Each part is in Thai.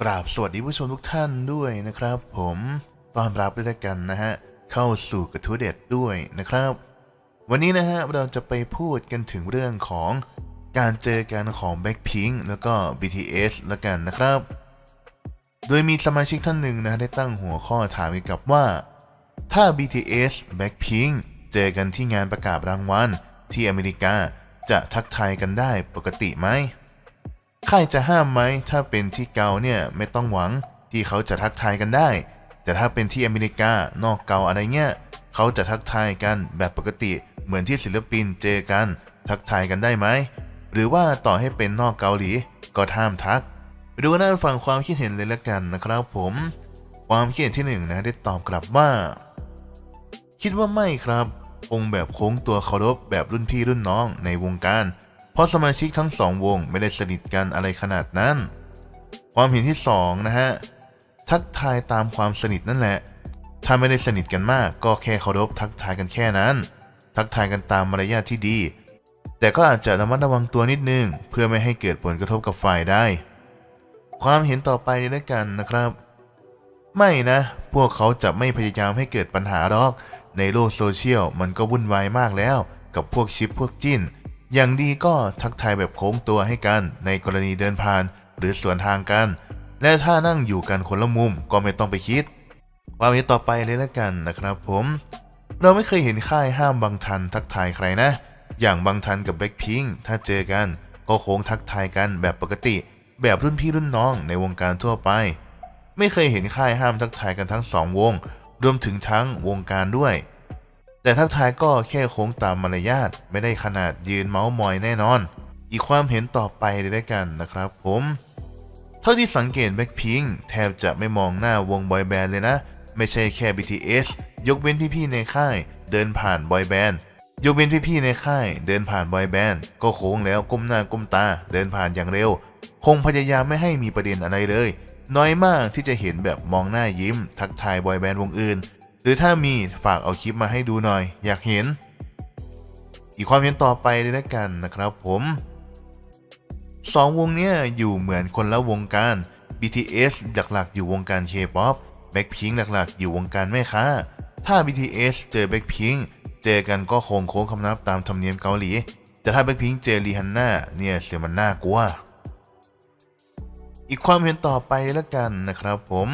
กราบสวัสดีผู้ชมทุกท่านด้วยนะครับ ผมต้อนรับด้วยกันนะฮะเข้าสู่กระทู้เด็ดด้วยนะครับ วันนี้นะฮะเราจะไปพูดกันถึงเรื่องของการเจอกันของ Blackpink แล้วก็ BTS แล้วกันนะครับ โดยมีสมาชิกท่านหนึ่งนะได้ตั้งหัวข้อถามเกี่ยวกับว่า ถ้า BTS Blackpink เจอกันที่งานประกาศรางวัลที่อเมริกาจะทักทายกันได้ปกติไหม ใค่ายจะห้ามไหมถ้าเป็นที่เกาเนี่ยไม่ต้องหวังที่เขาจะทักทายกันได้ แต่ถ้าเป็นที่อเมริกานอกเกาอะไรเงี้ยเขาจะทักทายกันแบบปกติ เหมือนที่ศิลปินเจอกัน ทักทายกันได้ไหมหรือว่าต่อให้เป็นนอกเกาหลีก็ห้ามทักไปดูกันนะฟังความคิดเห็นเลยละกันนะครับผม ความคิดเห็นที่หนึ่งนะได้ตอบกลับว่า คิดว่าไม่ครับคงแบบโค้งตัวเคารพแบบรุ่นพี่รุ่นน้องในวงการ เพราะสมาชิกทั้งสองวงไม่ได้สนิทกันอะไรขนาดนั้น ความเห็นที่สองนะฮะทักทายตามความสนิทนั่นแหละ ถ้าไม่ได้สนิทกันมาก ก็แค่เคารพทักทายกันแค่นั้น ทักทายกันตามมารยาทที่ดี แต่ก็อาจจะระมัดระวังตัวนิดนึง เพื่อไม่ให้เกิดผลกระทบกับฝ่ายได้ ความเห็นต่อไปเลยกันนะครับ ไม่นะ พวกเขาจะไม่พยายามให้เกิดปัญหาหรอก ในโลกโซเชียลมันก็วุ่นวายมากแล้ว กับพวกชิปพวกจิ้น อย่างดีก็ทักทายแบบโค้งตัวให้กันในกรณีเดินผ่านหรือสวนทางกัน และถ้านั่งอยู่กันคนละมุมก็ไม่ต้องไปคิดความเห็นต่อไปเลยละกันนะครับผม เราไม่เคยเห็นค่ายห้ามบางทันทักทายใครนะ อย่างบางทันกับแบ็คพิงถ้าเจอกัน ก็โค้งทักทายกันแบบปกติ แบบรุ่นพี่รุ่นน้องในวงการทั่วไป ไม่เคยเห็นค่ายห้ามทักทายกันทั้งสองวง รวมถึงทั้งวงการด้วย แต่ทักทายก็แค่โค้งตามมารยาทไม่ได้ขนาดยืนเมาส์มอยแน่นอน อีกความเห็นต่อไปเลยด้วยกันนะครับผมเท่าที่สังเกตแบ็คพิงแทบจะไม่มองหน้าวงบอยแบนด์เลยนะ ไม่ใช่แค่ BTS ยกเว้นพี่ๆในค่ายเดินผ่านบอยแบนด์ยกเว้นพี่ๆในค่ายเดินผ่านบอยแบนด์ก็โค้งแล้วก้มหน้าก้มตาเดินผ่านอย่างเร็ว คงพยายามไม่ให้มีประเด็นอะไรเลย น้อยมากที่จะเห็นแบบมองหน้ายิ้ม ทักทายบอยแบนด์วงอื่น รือถ้ามีฝากเอาคลิปมาให้ดูหน่อย อยากเห็น อีกความเห็นต่อไปเลยละกันนะครับผมสองวงเนี้ยอยู่เหมือนคนละวงการ BTS หลักๆ อยู่วงการ K-POP Blackpink หลักๆ อยู่วงการแม่ค้า ถ้า BTS เจอ Blackpink เจอกันก็คงโค้งคำนับตามธรรมเนียมเกาหลี แต่ถ้า Blackpink เจอรีฮันน่าเนี่ยเสียมันน่ากลัว อีกความเห็นต่อไปแล้วกันนะครับผม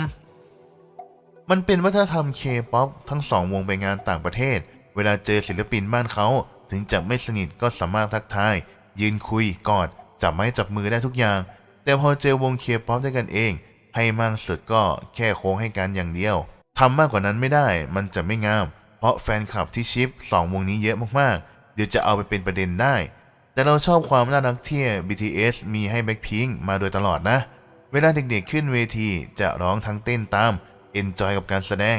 มันเป็นวัฒนธรรม K-POP ทั้งสองวงไปงานต่างประเทศ เวลาเจอศิลปินบ้านเขา ถึงจะไม่สนิทก็สามารถทักทาย ยืนคุยกอด จับไม้จับมือได้ทุกอย่าง แต่พอเจอวง K-POP ด้วยกันเอง ให้มากสุดก็แค่โค้งให้กันอย่างเดียวทำมากกว่านั้นไม่ได้มันจะไม่งาม เพราะแฟนคลับที่ชิปสองวงนี้เยอะมากๆ เดี๋ยวจะเอาไปเป็นประเด็นได้ แต่เราชอบความน่ารักที่ BTS มีให้ Blackpink มาโดยตลอดนะ เวลาเด็กๆขึ้นเวทีจะร้องทั้งเต้นตาม enjoy กับการแสดง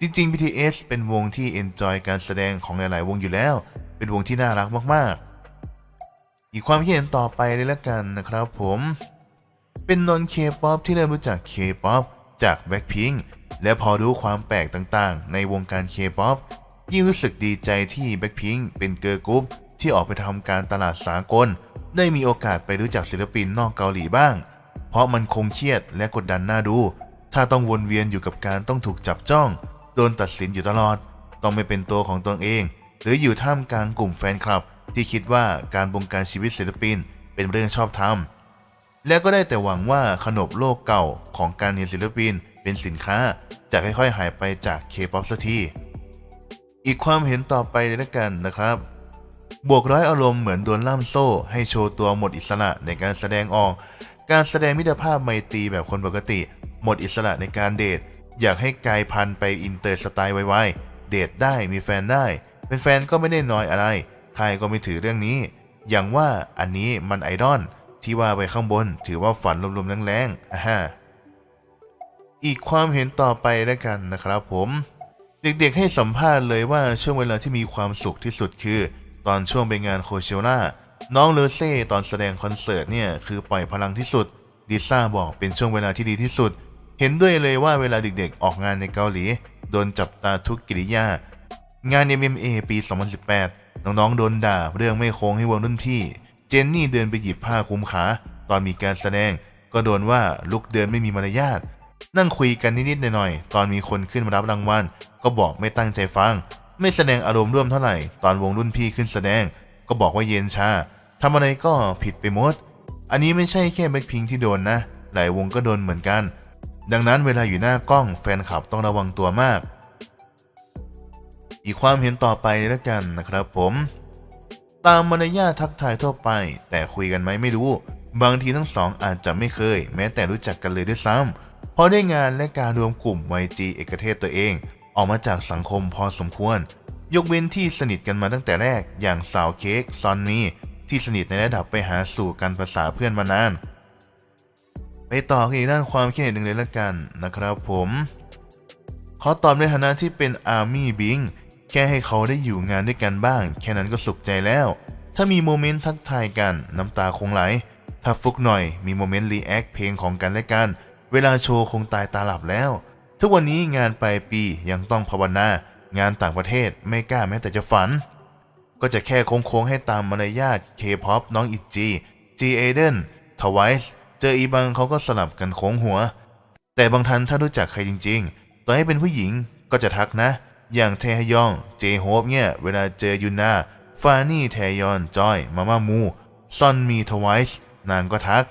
จริงๆ BTS เป็นวงที่ enjoy การแสดงของหลายๆ วงอยู่แล้ว เป็นวงที่น่ารักมากๆ อีกความคิดเห็นต่อไปเลยละกันนะครับผม เป็นนนเคป๊อปที่เริ่มรู้จักเคป๊อปจาก Blackpink และพอรู้ความแปลกต่างๆ ในวงการเคป๊อปยิ่งรู้สึกดีใจที่ Blackpink เป็นเกิร์ลกรุ๊ปที่ออกไปทำการตลาดสากล ได้มีโอกาสไปรู้จักศิลปินนอกเกาหลีบ้าง เพราะมันคงเครียดและกดดันน่าดู ถ้าต้องวนเวียนอยู่กับการต้องถูกจับจ้อง โดนตัดสินอยู่ตลอด ต้องไม่เป็นตัวของตนเอง หรืออยู่ท่ามกลางกลุ่มแฟนคลับ ที่คิดว่าการบงการชีวิตศิลปิน เป็นเรื่องชอบธรรม และก็ได้แต่หวังว่าขนบโลกเก่าของการเรียนศิลปิน เป็นสินค้าจะค่อยๆหายไปจากเคป๊อปสักทีอีกความเห็นต่อไปเลยละกันนะครับบวกร้อยอารมณ์เหมือนโดนล่ามโซ่ ให้โชว์ตัวหมดอิสระในการแสดงออก การแสดงมิตรภาพไมตรีแบบคนปกติ หมดอิสระในการเดท อยากให้กลายพันไปอินเตอร์สไตล์ไวๆ เดทได้มีแฟนได้ เป็นแฟนก็ไม่ได้น้อยอะไร ใครก็ไม่ถือเรื่องนี้ อย่างว่าอันนี้มันไอดอลที่ว่าไปข้างบนถือว่าฝันลมๆแรงๆอะฮะอีกความเห็นต่อไปแล้วกันนะครับผม เด็กๆให้สัมภาษณ์เลยว่าช่วงเวลาที่มีความสุขที่สุดคือ ตอนช่วงไปงานโคเชล่าน้องเลเซ่ตอนแสดงคอนเสิร์ตเนี่ยคือปล่อยพลังที่สุดดิซ่าบอกเป็นช่วงเวลาที่ดีที่สุด เห็นด้วยเลยว่าเวลาเด็กๆ ออกงานในเกาหลี โดนจับตาทุกกิริยา งาน MMA ปี 2018 น้องๆ โดนด่า เรื่องไม่โค้งให้วงรุ่นพี่ เจนนี่เดินไปหยิบผ้าคลุมขา ตอนมีการแสดง ก็โดนว่าลุกเดินไม่มีมารยาท นั่งคุยกันนิดๆหน่อยๆ ตอนมีคนขึ้นมารับรางวัล ก็บอกไม่ตั้งใจฟัง ไม่แสดงอารมณ์ร่วมเท่าไหร่ ตอนวงรุ่นพี่ขึ้นแสดง ก็บอกว่าเย็นชาทำอะไรก็ผิดไปหมด อันนี้ไม่ใช่แค่แบ็คพิงที่โดนนะ หลายวงก็โดนเหมือนกัน ดังนั้นเวลาอยู่หน้ากล้องแฟนคลับต้องระวังตัวมาก อีกความเห็นต่อไปแล้วกันนะครับผม ตามมารยาททักทายทั่วไป แต่คุยกันไหมไม่รู้ บางทีทั้งสองอาจจะไม่เคย แม้แต่รู้จักกันเลยด้วยซ้ำเพราะได้งานและการรวมกลุ่ม YG เอกเทศตัวเอง ออกมาจากสังคมพอสมควร ยกเว้นที่สนิทกันมาตั้งแต่แรกอย่างสาวเค้กซอนนี่ที่สนิทในระดับไปหาสู่กันภาษาเพื่อนมานาน ไปต่อกันอีกด้านความคิดเห็นหนึ่งเลยละกันนะครับผมขอตอบในฐานะที่เป็นอาร์มี่บิงแค่ให้เขาได้อยู่งานด้วยกันบ้าง แค่นั้นก็สุขใจแล้ว ถ้ามีโมเมนต์ทักทายกันน้ำตาคงไหล ถ้าฟุกหน่อยมีโมเมนต์รีแอคเพลงของกันและกัน เวลาโชว์คงตายตาหลับแล้ว ทุกวันนี้งานปลายปียังต้องภาวนางานต่างประเทศไม่กล้าแม้แต่จะฝัน ก็จะแค่โค้งๆให้ตามมารยาท K-POP น้องอิจี G a d e n Twice เจออีบังเขาก็สลับกันโค้งหัว แต่บางท่านถ้ารู้จักใครจริงๆต่อให้เป็นผู้หญิงก็จะทักนะ อย่างเทฮยอง เจโฮปเนี่ยเวลาเจอยุนนาฟานี่เทยอนจอย มาม่ามูซอนมีทวายส์นางก็ทัก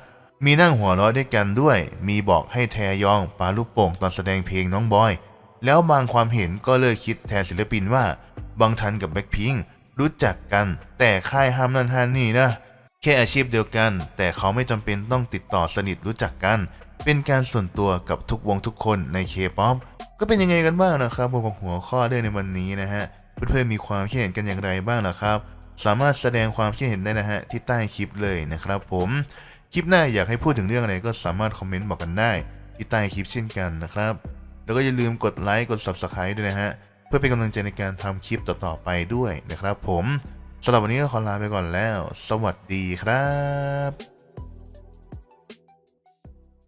มีนั่งหัวเราะด้วยกันด้วย มีบอกให้แทยองปาลูกโป่งตอนแสดงเพลงน้องบอย แล้วบางความเห็นก็เลยคิดแทนศิลปินว่าบางทันกับแบ็คพิงรู้จักกัน แต่ค่ายห้ามนั่นห้ามนี่นะ แค่อาชีพเดียวกัน แต่เขาไม่จำเป็นต้องติดต่อสนิทรู้จักกัน เป็นการส่วนตัวกับทุกวงทุกคนในเคป๊อปก็เป็นยังไงกันบ้างนะครับบวกกับหัวข้อเรื่องในวันนี้นะฮะเพื่อนๆมีความคิดเห็นกันอย่างไรบ้างล่ะครับ สามารถแสดงความคิดเห็นได้นะฮะที่ใต้คลิปเลยนะครับ ผมคลิปหน้าอยากให้พูดถึงเรื่องอะไรก็สามารถคอมเมนต์บอกกันได้ ที่ใต้คลิปเช่นกันนะครับ แล้วก็อย่าลืมกดไลค์กด Subscribe ด้วยนะฮะเพื่อเป็นกำลังใจในการทำคลิปต่อๆไปด้วยนะครับ ผม สำหรับวันนี้ก็ขอลาไปก่อนแล้ว สวัสดีครับ